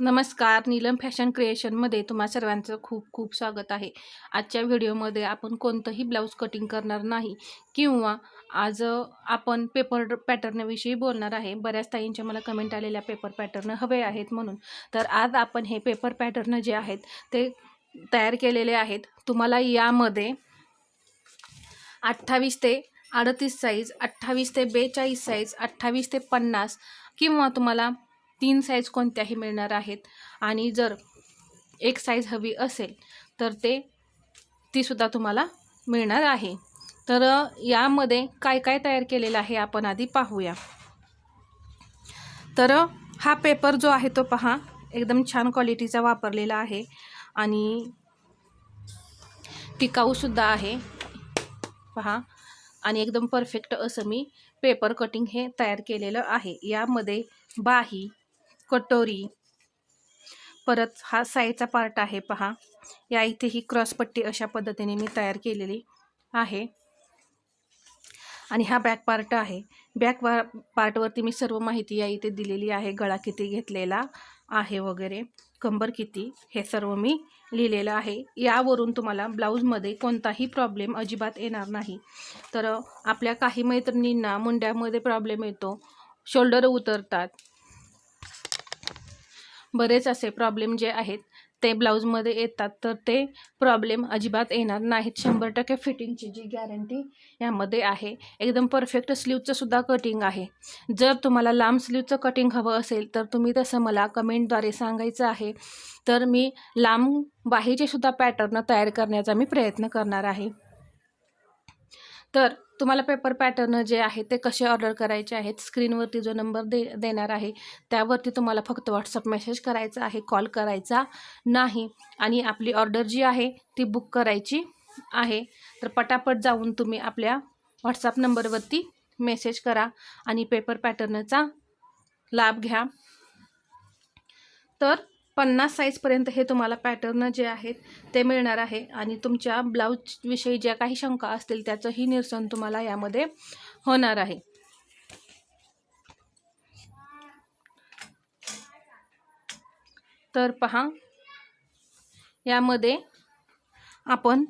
नमस्कार नीलम फॅशन क्रिएशनमध्ये तुम्हा सर्वांचं खूप खूप स्वागत आहे. आजच्या व्हिडिओमध्ये आपण कोणतंही ब्लाऊज कटिंग करणार नाही किंवा आज आपण पेपर पॅटर्नविषयी बोलणार आहे. बऱ्याच ताईंच्या मला कमेंट आलेल्या पेपर पॅटर्न हवे आहेत म्हणून. तर आज आपण हे पेपर पॅटर्न जे आहेत ते तयार केलेले आहेत. तुम्हाला यामध्ये अठ्ठावीस ते अडतीस साईज अठ्ठावीस ते बेचाळीस साईज अठ्ठावीस ते पन्नास किंवा तुम्हाला तीन साईज कोणत्याही मिळणार आहेत. आणि जर एक साईज हवी असेल तर ते तीसुद्धा तुम्हाला मिळणार आहे. तर यामध्ये काय काय तयार केलेलं आहे आपण आधी पाहूया. तर हा पेपर जो आहे तो पहा एकदम छान क्वालिटीचा वापरलेला आहे. आणि टिकाऊसुद्धा आहे. पहा. आणि एकदम परफेक्ट असं मी पेपर कटिंग हे तयार केलेलं आहे. यामध्ये बाही कटोरी. परत हा साईचा पार्ट आहे पहा. या इथे ही क्रॉसपट्टी अशा पद्धतीने मी तयार केलेली आहे. आणि हा बॅक पार्ट आहे. बॅक वा पार्टवरती मी सर्व माहिती या इथे दिलेली आहे. गळा किती घेतलेला आहे वगैरे कंबर किती हे सर्व मी लिहिलेलं आहे. यावरून तुम्हाला ब्लाऊजमध्ये कोणताही प्रॉब्लेम अजिबात येणार नाही. तर आपल्या काही मैत्रिणींना मुंड्यामध्ये प्रॉब्लेम येतो. शोल्डर उतरतात. बरेच असे प्रॉब्लेम जे आहेत ते ब्लाऊजमध्ये येतात. तर ते प्रॉब्लेम अजिबात येणार नाहीत. शंभर टक्के फिटिंगची जी गॅरंटी यामध्ये आहे. एकदम परफेक्ट स्लीवचंसुद्धा कटिंग आहे. जर तुम्हाला लांब स्लीवचं कटिंग हवं असेल तर तुम्ही तसं मला कमेंटद्वारे सांगायचं आहे. तर मी लांब बाहेरचेसुद्धा पॅटर्न तयार करण्याचा मी प्रयत्न करणार आहे. तर तुम्हाला पेपर पॅटर्न जे आहे ते कसे ऑर्डर करायचे आहेत? स्क्रीनवरती जो नंबर दे देणार आहे त्यावरती तुम्हाला फक्त व्हॉट्सअप मेसेज करायचा आहे कॉल करायचा नाही. आणि आपली ऑर्डर जी आहे ती बुक करायची आहे. तर पटापट जाऊन तुम्ही आपल्या व्हॉट्सअप नंबरवरती मेसेज करा आणि पेपर पॅटर्नचा लाभ घ्या. तर पन्नास साईजपर्यंत हे तुम्हाला पॅटर्न जे आहेत ते मिळणार आहे. आणि तुमच्या ब्लाऊजविषयी ज्या काही शंका असतील त्याचंही निरसन तुम्हाला यामध्ये होणार आहे. तर पहा यामध्ये आपण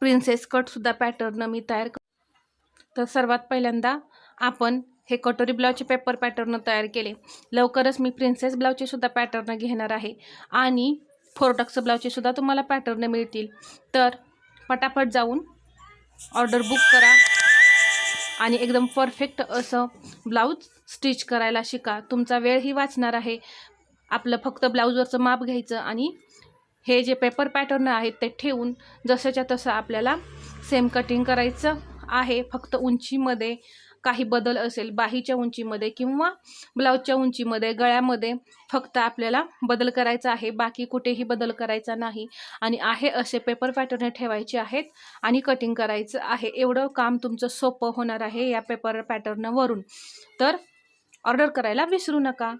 प्रिन्सेस कटसुद्धा पॅटर्न मी तयार कर तर सर्वात पहिल्यांदा आपण हे कटोरी ब्लाऊजचे पेपर पॅटर्न तयार केले. लवकरच मी प्रिन्सेस ब्लाऊजचे सुद्धा पॅटर्न घेणार आहे. आणि फोरटक्स ब्लाऊजचे सुद्धा तुम्हाला पॅटर्न मिळतील. तर पटापट जाऊन ऑर्डर बुक करा. आणि एकदम परफेक्ट असं ब्लाऊज स्टिच करायला शिका. तुमचा वेळही वाचणार आहे. आपलं फक्त ब्लाऊजवरचं माप घ्यायचं आणि हे जे पेपर पॅटर्न आहेत ते ठेवून जसंच्या तसं आपल्याला सेम कटिंग करायचं आहे. फक्त उंचीमध्ये काही बदल असेल बाहीच्या उंचीमध्ये किंवा ब्लाऊजच्या उंचीमध्ये गळ्यामध्ये फक्त आपल्याला बदल करायचा आहे बाकी कुठेही बदल करायचा नाही. आणि आहे असे पेपर पॅटर्न ठेवायचे आहेत आणि कटिंग करायचं आहे. एवढं काम तुमचं सोपं होणार आहे या पेपर पॅटर्नवरून तर ऑर्डर करायला विसरू नका.